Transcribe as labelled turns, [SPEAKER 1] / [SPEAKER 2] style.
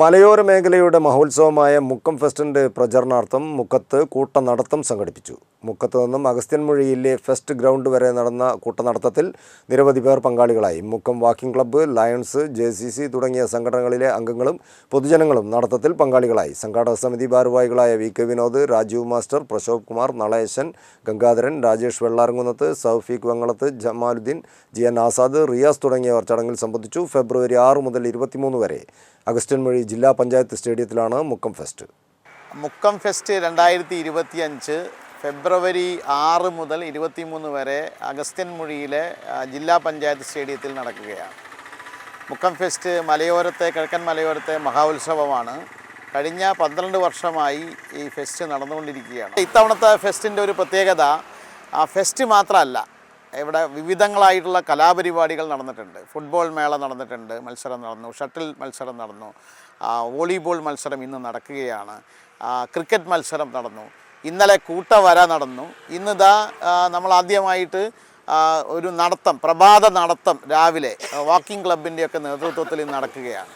[SPEAKER 1] മലയോര മേഖലയുടെ മഹോത്സവമായ മുക്കം ഫെസ്റ്റിന്റെ പ്രചരണാർത്ഥം മുക്കത്ത് കൂട്ടനടത്തം സംഘടിപ്പിച്ചു. മുക്കത്ത് നിന്നും അഗസ്ത്യൻമൊഴിയിലെ ഫെസ്റ്റ് ഗ്രൗണ്ട് വരെ നടന്ന കൂട്ടനടത്തത്തിൽ നിരവധി പേർ പങ്കാളികളായി. Mukkam walking club Lions J C C തുടങ്ങിയ സംഘടനകളിലെ അംഗങ്ങളും പൊതുജനങ്ങളും നടത്തത്തിൽ പങ്കാളികളായി. സംഘാടക സമിതി ഭാരവാഹികളായ V K Vinod Rajeev master Prashobh Kumar Nalesan Gangadharan Rajesh Vellaramkunnath Saufeeq Vengalath Jamaluddin G N Azad Riyas തുടങ്ങിയവർ ചടങ്ങിൽ സംബന്ധിച്ചു ഫെബ്രുവരി ആറ് മുതൽ ഇരുപത്തിമൂന്ന് വരെ. അഗസ്ത്യൻമൊഴി ജില്ലാ പഞ്ചായത്ത് സ്റ്റേഡിയത്തിലാണ് മുക്കം ഫെസ്റ്റ്.
[SPEAKER 2] മുക്കം ഫെസ്റ്റ് രണ്ടായിരത്തി ഇരുപത്തി അഞ്ച് ഫെബ്രുവരി ആറ് മുതൽ ഇരുപത്തിമൂന്ന് വരെ അഗസ്ത്യൻമുഴിയിലെ ജില്ലാ പഞ്ചായത്ത് സ്റ്റേഡിയത്തിൽ നടക്കുകയാണ്. മുക്കം ഫെസ്റ്റ് മലയോരത്തെ കിഴക്കൻ മലയോരത്തെ മഹാഉത്സവമാണ്. കഴിഞ്ഞ പന്ത്രണ്ട് വർഷമായി ഈ ഫെസ്റ്റ് നടന്നുകൊണ്ടിരിക്കുകയാണ്. ഇത്തവണത്തെ ഫെസ്റ്റിന്റെ ഒരു പ്രത്യേകത ഫെസ്റ്റ് മാത്രമല്ല ഇവിടെ വിവിധങ്ങളായിട്ടുള്ള കലാപരിപാടികൾ നടന്നിട്ടുണ്ട്. ഫുട്ബോൾ മേള നടന്നിട്ടുണ്ട് മത്സരം നടന്നു ഷട്ടിൽ മത്സരം നടന്നു വോളിബോൾ മത്സരം ഇന്ന് നടക്കുകയാണ് ക്രിക്കറ്റ് മത്സരം നടന്നു ഇന്നലെ കൂട്ടവര നടന്നു ഇന്നിതാ നമ്മൾ ആദ്യമായിട്ട് ഒരു നടത്തം പ്രഭാത നടത്തം രാവിലെ വാക്കിംഗ് ക്ലബിന്റെയൊക്കെ നേതൃത്വത്തിൽ നടക്കുകയാണ്.